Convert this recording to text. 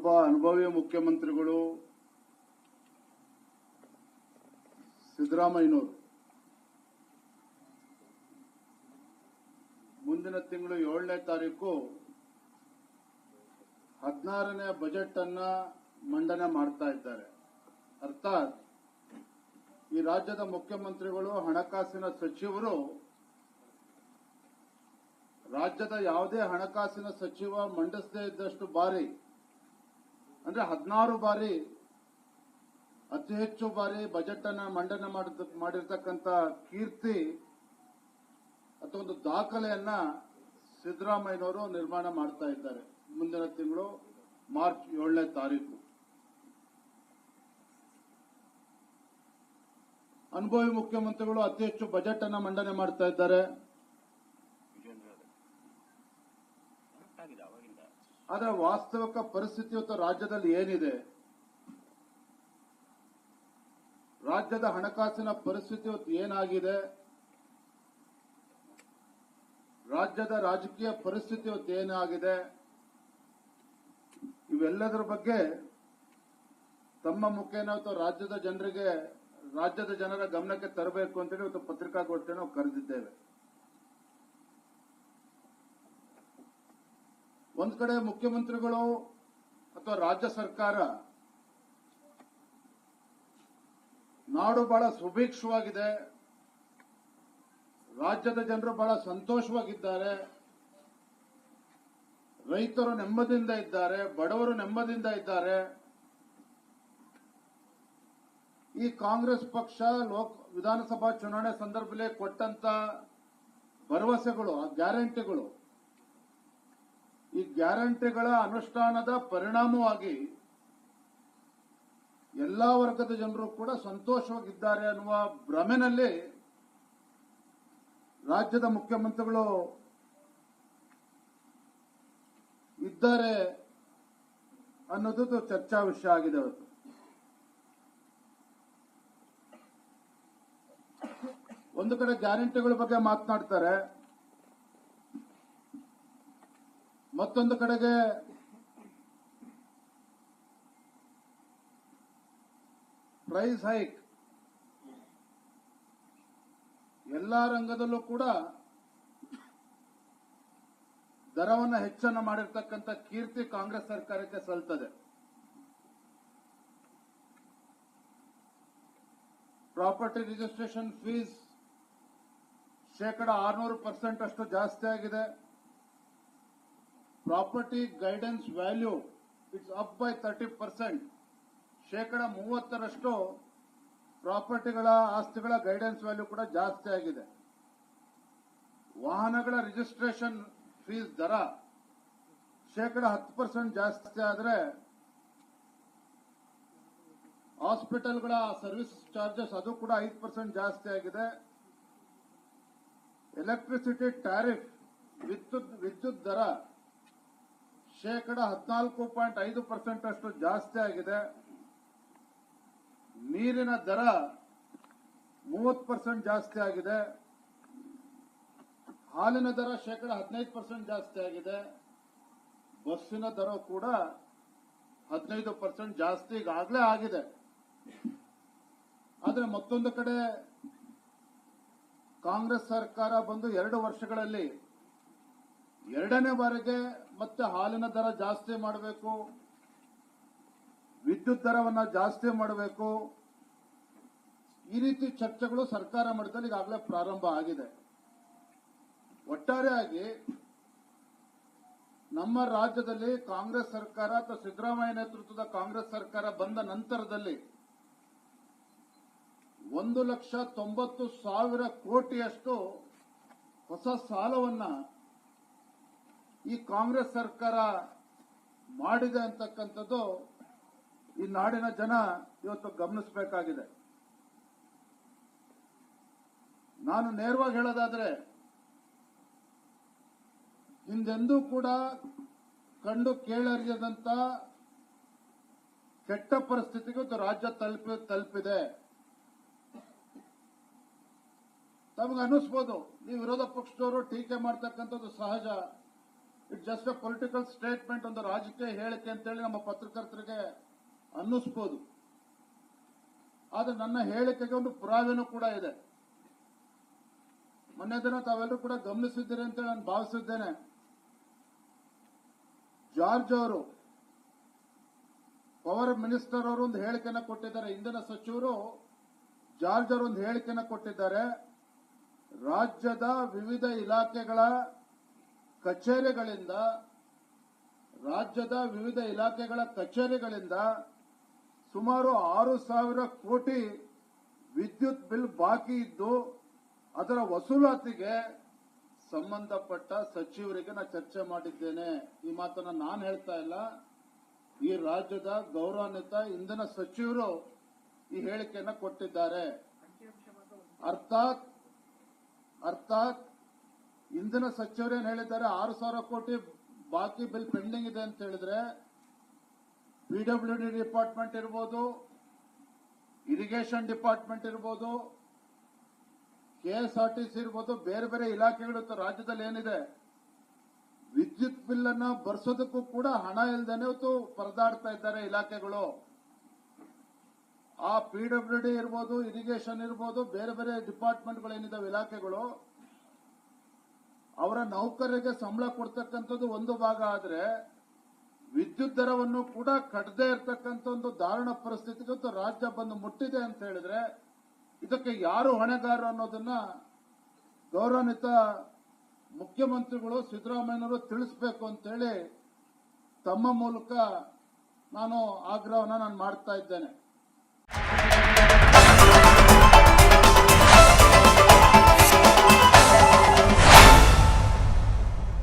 ಒಬ್ಬ ಅನುಭವಿ ಮುಖ್ಯಮಂತ್ರಿಗಳು ಸಿದ್ದರಾಮಯ್ಯನವರು. ಮುಂದಿನ ತಿಂಗಳು ಏಳನೇ ತಾರೀಕು ಹದಿನಾರನೇ ಬಜೆಟ್ ಅನ್ನ ಮಂಡನೆ ಮಾಡ್ತಾ ಇದ್ದಾರೆ. ಅರ್ಥಾತ್ ಈ ರಾಜ್ಯದ ಮುಖ್ಯಮಂತ್ರಿಗಳು, ಹಣಕಾಸಿನ ಸಚಿವರು, ರಾಜ್ಯದ ಯಾವುದೇ ಹಣಕಾಸಿನ ಸಚಿವ ಮಂಡಿಸದೇ ಇದ್ದಷ್ಟು ಬಾರಿ ಅಂದ್ರೆ ಹದಿನಾರು ಬಾರಿ, ಅತಿ ಹೆಚ್ಚು ಬಾರಿ ಬಜೆಟ್ ಅನ್ನ ಮಂಡನೆ ಮಾಡಿರ್ತಕ್ಕಂಥ ಕೀರ್ತಿ ಅಥವಾ ಒಂದು ದಾಖಲೆಯನ್ನ ಸಿದ್ದರಾಮಯ್ಯನವರು ನಿರ್ಮಾಣ ಮಾಡ್ತಾ ಇದ್ದಾರೆ ಮುಂದಿನ ತಿಂಗಳು ಮಾರ್ಚ್ ಏಳನೇ ತಾರೀಕು. ಅನುಭವಿ ಮುಖ್ಯಮಂತ್ರಿಗಳು ಅತಿ ಹೆಚ್ಚು ಬಜೆಟ್ ಅನ್ನ ಮಂಡನೆ ಮಾಡ್ತಾ ಇದ್ದಾರೆ ಆಗಿದೆ ಆದ್ರೆ ವಾಸ್ತವಿಕ ಪರಿಸ್ಥಿತಿ ಇವತ್ತು ರಾಜ್ಯದಲ್ಲಿ ಏನಿದೆ? ರಾಜ್ಯದ ಹಣಕಾಸಿನ ಪರಿಸ್ಥಿತಿ ಏನಾಗಿದೆ? ರಾಜ್ಯದ ರಾಜಕೀಯ ಪರಿಸ್ಥಿತಿ ಇವತ್ತು ಏನಾಗಿದೆ? ಇವೆಲ್ಲದರ ಬಗ್ಗೆ ತಮ್ಮ ಮುಖೇನ ಇವತ್ತು ರಾಜ್ಯದ ಜನರಿಗೆ, ರಾಜ್ಯದ ಜನರ ಗಮನಕ್ಕೆ ತರಬೇಕು ಅಂತೇಳಿ ಇವತ್ತು ಪತ್ರಿಕಾಗೋಷ್ಠಿಯನ್ನು ಕರೆದಿದ್ದೇವೆ. ಒಂದ್ ಕಡೆ ಮುಖ್ಯಮಂತ್ರಿಗಳು ಅಥವಾ ರಾಜ್ಯ ಸರ್ಕಾರ ನಾಡು ಬಹಳ ಸುಭಿಕ್ಷವಾಗಿದೆ. ರಾಜ್ಯದ ಜನರು ಬಹಳ ಸಂತೋಷವಾಗಿದ್ದಾರೆ. ರೈತರು ನೆಮ್ಮದಿಯಿಂದ ಇದ್ದಾರೆ, ಬಡವರು ನೆಮ್ಮದಿಯಿಂದ ಇದ್ದಾರೆ. ಈ ಕಾಂಗ್ರೆಸ್ ಪಕ್ಷ ಲೋಕ, ವಿಧಾನಸಭಾ ಚುನಾವಣೆ ಸಂದರ್ಭದಲ್ಲಿ ಕೊಟ್ಟಂತ ಭರವಸೆಗಳು, ಆ ಗ್ಯಾರಂಟಿಗಳು ಈ ಗ್ಯಾರಂಟಿಗಳ ಅನುಷ್ಠಾನದ ಪರಿಣಾಮವಾಗಿ ಎಲ್ಲ ವರ್ಗದ ಜನರು ಕೂಡ ಸಂತೋಷವಾಗಿದ್ದಾರೆ ಅನ್ನುವ ಭ್ರಮೆನಲ್ಲಿ ರಾಜ್ಯದ ಮುಖ್ಯಮಂತ್ರಿಗಳು ಇದ್ದಾರೆ ಅನ್ನೋದು ಚರ್ಚಾ ವಿಷಯ ಆಗಿದೆ ಅವತ್ತು. ಒಂದು ಕಡೆ ಗ್ಯಾರಂಟಿಗಳ ಬಗ್ಗೆ ಮಾತನಾಡ್ತಾರೆ. ಮತ್ತೊಂದು ಕಡೆಗೆ ಪ್ರೈಸ್ ಹೈಕ್ ಎಲ್ಲ ರಂಗದಲ್ಲೂ ಕೂಡ ದರವನ್ನು ಹೆಚ್ಚನ್ನ ಮಾಡಿರ್ತಕ್ಕಂಥ ಕೀರ್ತಿ ಕಾಂಗ್ರೆಸ್ ಸರ್ಕಾರಕ್ಕೆ ಸಲ್ತದೆ. ಪ್ರಾಪರ್ಟಿ ರಿಜಿಸ್ಟ್ರೇಷನ್ ಫೀಸ್ ಶೇಕಡ ಆರ್ನೂರು ಪರ್ಸೆಂಟ್ ಅಷ್ಟು ಜಾಸ್ತಿ ಆಗಿದೆ. Property guidance value it's up by thirty percent. ಶೇಕಡ ಮೂವತ್ತರಷ್ಟು ಪ್ರಾಪರ್ಟಿಗಳ ಆಸ್ತಿಗಳ ಗೈಡೆನ್ಸ್ ವ್ಯಾಲ್ಯೂ ಕೂಡ ಜಾಸ್ತಿ ಆಗಿದೆ. ವಾಹನಗಳ ರಿಜಿಸ್ಟ್ರೇಷನ್ ಫೀಸ್ ದರ ಶೇಕಡ ಹತ್ತು ಪರ್ಸೆಂಟ್ ಜಾಸ್ತಿ ಆದರೆ ಹಾಸ್ಪಿಟಲ್ಗಳ ಸರ್ವಿಸ್ ಚಾರ್ಜಸ್ ಅದು ಕೂಡ ಐದು ಪರ್ಸೆಂಟ್ ಜಾಸ್ತಿ ಆಗಿದೆ. ಎಲೆಕ್ಟ್ರಿಸಿಟಿ ಟ್ಯಾರಿಫ್, ವಿದ್ಯುತ್ ವಿದ್ಯುತ್ ದರ ಶೇಕಡ ಹದಿನಾಲ್ಕು ಪಾಯಿಂಟ್ ಐದು ಪರ್ಸೆಂಟ್ ಅಷ್ಟು ಜಾಸ್ತಿ ಆಗಿದೆ. ನೀರಿನ ದರ ಮೂವತ್ತು ಪರ್ಸೆಂಟ್ ಜಾಸ್ತಿ ಆಗಿದೆ. ಹಾಲಿನ ದರ ಶೇಕಡ ಹದಿನೈದು ಪರ್ಸೆಂಟ್ ಜಾಸ್ತಿ ಆಗಿದೆ. ಬಸ್ಸಿನ ದರ ಕೂಡ ಹದಿನೈದು ಪರ್ಸೆಂಟ್ ಜಾಸ್ತಿ ಈಗಾಗಲೇ ಆಗಿದೆ. ಆದರೆ ಮತ್ತೊಂದು ಕಡೆ ಕಾಂಗ್ರೆಸ್ ಸರ್ಕಾರ ಬಂದು ಎರಡು ವರ್ಷಗಳಲ್ಲಿ ಎರಡನೇ ಬಾರಿಗೆ ಮತ್ತೆ ಹಾಲಿನ ದರ ಜಾಸ್ತಿ ಮಾಡಬೇಕು, ವಿದ್ಯುತ್ ದರವನ್ನ ಜಾಸ್ತಿ ಮಾಡಬೇಕು. ಈ ರೀತಿ ಚರ್ಚೆಗಳು ಸರ್ಕಾರ ಮಟ್ಟದಲ್ಲಿ ಈಗಾಗಲೇ ಪ್ರಾರಂಭ ಆಗಿದೆ. ಒಟ್ಟಾರೆಯಾಗಿ ನಮ್ಮ ರಾಜ್ಯದಲ್ಲಿ ಕಾಂಗ್ರೆಸ್ ಸರ್ಕಾರ ಅಥವಾ ಸಿದ್ದರಾಮಯ್ಯ ನೇತೃತ್ವದ ಕಾಂಗ್ರೆಸ್ ಸರ್ಕಾರ ಬಂದ ನಂತರದಲ್ಲಿ ಒಂದು ಲಕ್ಷ ತೊಂಬತ್ತು ಸಾವಿರ ಕೋಟಿಯಷ್ಟು ಹೊಸ ಸಾಲವನ್ನ ಈ ಕಾಂಗ್ರೆಸ್ ಸರ್ಕಾರ ಮಾಡಿದೆ ಅಂತಕ್ಕಂಥದ್ದು ಈ ನಾಡಿನ ಜನ ಇವತ್ತು ಗಮನಿಸಬೇಕಾಗಿದೆ. ನಾನು ನೇರವಾಗಿ ಹೇಳೋದಾದ್ರೆ, ಹಿಂದೆಂದೂ ಕೂಡ ಕಂಡು ಕೇಳರಿಯದಂತ ಕೆಟ್ಟ ಪರಿಸ್ಥಿತಿಗೆ ರಾಜ್ಯ ತಲುಪಿ, ತಲುಪಿದೆ. ತಮಗೆ ಅನ್ನಿಸ್ಬೋದು ನೀವು ವಿರೋಧ ಪಕ್ಷದವರು ಟೀಕೆ ಮಾಡ್ತಕ್ಕಂಥದ್ದು ಸಹಜ. It just a political statement ಒಂದು ರಾಜಕೀಯ ಹೇಳಿಕೆ ಅಂತೇಳಿ ನಮ್ಮ ಪತ್ರಕರ್ತರಿಗೆ ಅನ್ನಿಸ್ಬೋದು ಆದ್ರೆ ನನ್ನ ಹೇಳಿಕೆಗೆ ಒಂದು ಪುರಾವೆನೂ ಕೂಡ ಇದೆ. ಮೊನ್ನೆ ದಿನ ತಾವೆಲ್ಲರೂ ಕೂಡ ಗಮನಿಸಿದ್ದೀರಿ ಅಂತ ನಾನು ಭಾವಿಸಿದ್ದೇನೆ. ಜಾರ್ಜ್ ಅವರು, ಪವರ್ ಮಿನಿಸ್ಟರ್ ಅವರು ಒಂದು ಹೇಳಿಕೆನ ಕೊಟ್ಟಿದ್ದಾರೆ. ಇಂಧನ ಸಚಿವರು ಜಾರ್ಜ್ ಅವರು ಒಂದು ಹೇಳಿಕೆನ ಕೊಟ್ಟಿದ್ದಾರೆ. ರಾಜ್ಯದ ವಿವಿಧ ಇಲಾಖೆಗಳ ಕಚೇರಿಗಳಿಂದ, ರಾಜ್ಯದ ವಿವಿಧ ಇಲಾಖೆಗಳ ಕಚೇರಿಗಳಿಂದ ಸುಮಾರು ಆರು ಸಾವಿರ ಕೋಟಿ ವಿದ್ಯುತ್ ಬಿಲ್ ಬಾಕಿ ಇದ್ದು, ಅದರ ವಸೂಲಾತಿಗೆ ಸಂಬಂಧಪಟ್ಟ ಸಚಿವರಿಗೆ ನಾನು ಚರ್ಚೆ ಮಾಡಿದ್ದೇನೆ. ಈ ಮಾತನ್ನ ನಾನು ಹೇಳ್ತಾ ಇಲ್ಲ. ಈ ರಾಜ್ಯದ ಗೌರವಾನ್ವಿತ ಇಂಧನ ಸಚಿವರು ಈ ಹೇಳಿಕೆಯನ್ನು ಕೊಟ್ಟಿದ್ದಾರೆ. ಅರ್ಥಾತ್ ಅರ್ಥಾತ್ ಇಂಧನ ಸಚಿವರೇನು ಹೇಳಿದ್ದಾರೆ? ಆರು ಸಾವಿರ ಕೋಟಿ ಬಾಕಿ ಬಿಲ್ ಪೆಂಡಿಂಗ್ ಇದೆ ಅಂತ ಹೇಳಿದ್ರೆ ಪಿಡಬ್ಲ್ಯೂ ಡಿಪಾರ್ಟ್ಮೆಂಟ್ ಇರ್ಬೋದು, ಇರಿಗೇಷನ್ ಡಿಪಾರ್ಟ್ಮೆಂಟ್ ಇರ್ಬೋದು ಕೆಎಸ್ಆರ್ಟಿಸಿ ಇರ್ಬೋದು, ಬೇರೆ ಬೇರೆ ಇಲಾಖೆಗಳು ರಾಜ್ಯದಲ್ಲಿ ಏನಿದೆ? ವಿದ್ಯುತ್ ಬಿಲ್ ಅನ್ನ ಬರ್ಸೋದಕ್ಕೂ ಕೂಡ ಹಣ ಇವತ್ತು ಪರದಾಡ್ತಾ ಇದ್ದಾರೆ ಇಲಾಖೆಗಳು. ಆ ಪಿಡಬ್ಲ್ಯೂ ಡಿ ಇರ್ಬೋದು, ಇರಿಗೇಷನ್ ಇರ್ಬೋದು, ಬೇರೆ ಬೇರೆ ಡಿಪಾರ್ಟ್ಮೆಂಟ್ಗಳು ಏನಿದಾವೆ ಇಲಾಖೆಗಳು? ಅವರ ನೌಕರರಿಗೆ ಸಂಬಳ ಕೊಡ್ತಕ್ಕಂಥದ್ದು ಒಂದು ಭಾಗ ಆದ್ರೆ ವಿದ್ಯುತ್ ದರವನ್ನು ಕೂಡ ಕಟ್ಟದೇ ಇರತಕ್ಕಂಥ ಒಂದು ದಾರುಣ ಪರಿಸ್ಥಿತಿಗೆ ಇವತ್ತು ರಾಜ್ಯ ಬಂದು ಮುಟ್ಟಿದೆ ಅಂತ ಹೇಳಿದ್ರೆ ಇದಕ್ಕೆ ಯಾರು ಹೊಣೆಗಾರರು ಅನ್ನೋದನ್ನ ಗೌರವಾನ್ವಿತ ಮುಖ್ಯಮಂತ್ರಿಗಳು ಸಿದ್ದರಾಮಯ್ಯನವರು ತಿಳಿಸಬೇಕು ಅಂತೇಳಿ ತಮ್ಮ ಮೂಲಕ ನಾನು ಆಗ್ರಹವನ್ನ ನಾನು ಮಾಡ್ತಾ ಇದ್ದೇನೆ.